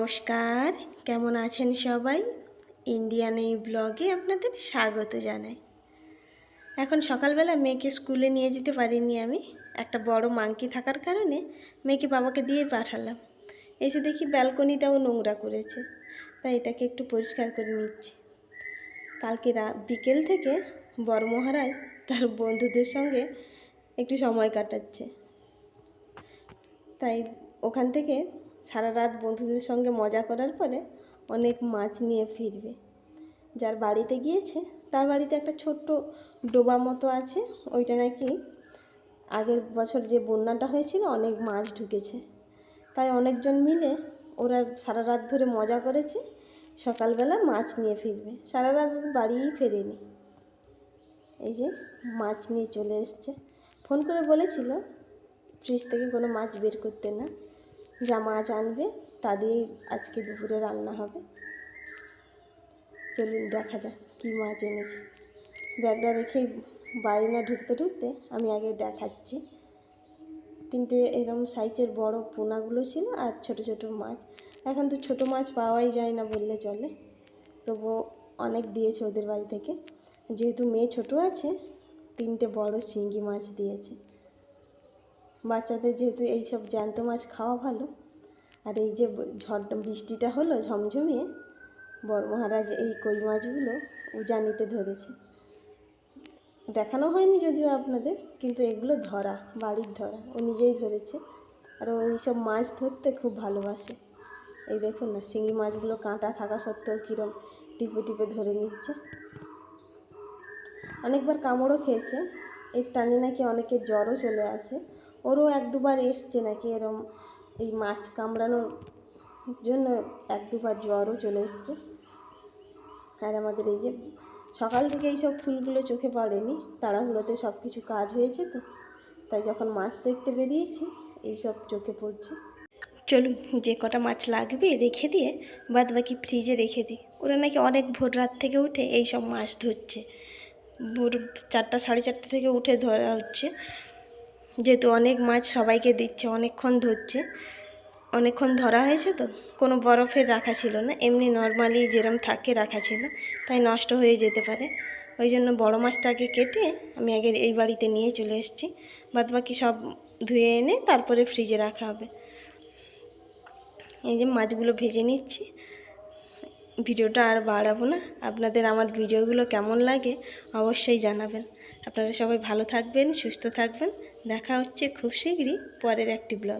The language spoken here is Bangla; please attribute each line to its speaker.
Speaker 1: নমস্কার, কেমন আছেন সবাই? ইন্ডিয়ান এই ব্লগে আপনাদের স্বাগত জানাই। এখন সকালবেলা মেয়েকে স্কুলে নিয়ে যেতে পারিনি আমি। একটা বড় মাংকি থাকার কারণে মেয়েকে বাবাকে দিয়ে পাঠালাম। এসে দেখি ব্যালকনিটাও নোংরা করেছে, তাই এটাকে একটু পরিষ্কার করে নিচ্ছি। কালকে বিকেল থেকে বড় মহারাজ তার বন্ধুদের সঙ্গে একটু সময় কাটাচ্ছে। তাই ওখান থেকে সারা রাত বন্ধুদের সঙ্গে মজা করার পরে অনেক মাছ নিয়ে ফিরবে। যার বাড়িতে গিয়েছে, তার বাড়িতে একটা ছোট্ট ডোবা মতো আছে। ওইটা নাকি আগের বছর যে বন্যাটা হয়েছিল, অনেক মাছ ঢুকেছে। তাই অনেকজন মিলে ওরা সারা রাত ধরে মজা করেছে। সকালবেলা মাছ নিয়ে ফিরবে। সারা রাত বাড়িই ফেরেনি। এই যে মাছ নিয়ে চলে এসছে। ফোন করে বলেছিল, ফ্রিজ থেকে কোনো মাছ বের করতে না। যা মাছ আনবে, তা দিয়েই আজকে দুপুরে রান্না হবে। চলুন দেখা যাক কী মাছ এনেছে। ব্যাগটা রেখেই বাড়ি না ঢুকতে ঢুকতে আমি আগে দেখাচ্ছি। তিনটে এরকম সাইজের বড় পোনাগুলো ছিল আর ছোট ছোট মাছ। এখন তো ছোট মাছ পাওয়াই যায় না বললে চলে। তবুও অনেক দিয়েছে ওদের বাড়ি থেকে। যেহেতু মেয়ে ছোট আছে, তিনটে বড় শিঙ্গি মাছ দিয়েছে। বাচ্চাদের যেহেতু এইসব জ্যান্ত মাছ খাওয়া ভালো, আর এই যে ঝড় বৃষ্টিটা হলো ঝমঝমিয়ে, বড় মহারাজ এই কই মাছগুলো উজানিতে ধরেছে। দেখানো হয়নি যদিও আপনাদের, কিন্তু এগুলো ধরা, বাড়ির ধরা, ও নিজেই ধরেছে। আর ও এইসব মাছ ধরতে খুব ভালোবাসে। এই দেখুন না, শিঙি মাছগুলো কাঁটা থাকা সত্ত্বেও কীরম টিপে টিপে ধরে নিচ্ছে। অনেকবার কামড়ও খেয়েছে, এর টানে নাকি অনেকের জ্বরও চলে আসে। ওরও এক দুবার এসছে নাকি এরম এই মাছ কামড়ানোর জন্য এক দুবার জ্বরও চলে এসছে। আর আমাদের এই যে সকাল থেকে এইসব ফুলগুলো চোখে পড়েনি, তাড়াহুড়োতে সব কিছু কাজ হয়েছে তো, তাই যখন মাছ দেখতে বেরিয়েছি, এইসব চোখে পড়ছে। চলুন, যে কটা মাছ লাগবে রেখে দিয়ে বাদ বাকি ফ্রিজে রেখে দিই। ওরা নাকি অনেক ভোর রাত থেকে উঠে এই সব মাছ ধরছে। ভোর চারটা, সাড়ে চারটে থেকে উঠে ধরা হচ্ছে। যেহেতু অনেক মাছ সবাইকে দিচ্ছে, অনেকক্ষণ ধরছে। অনেকক্ষণ ধরা হয়েছে তো, কোনো বরফের রাখা ছিল না। এমনি নর্মালি যেরম থাকে রাখা ছিল, তাই নষ্ট হয়ে যেতে পারে। ওই জন্য বড়ো মাছটাকে কেটে আমি আগে এই বাড়িতে নিয়ে চলে এসেছি। বাদ বাকি সব ধুয়ে এনে তারপরে ফ্রিজে রাখা হবে। এই যে মাছগুলো ভেজে নিচ্ছি। ভিডিওটা আর বাড়াবো না। আপনাদের আমার ভিডিওগুলো কেমন লাগে অবশ্যই জানাবেন। আপনারা সবাই ভালো থাকবেন সুস্থ থাকবেন। দেখা হচ্ছে খুব শীঘ্রই পরের একটি ব্লগ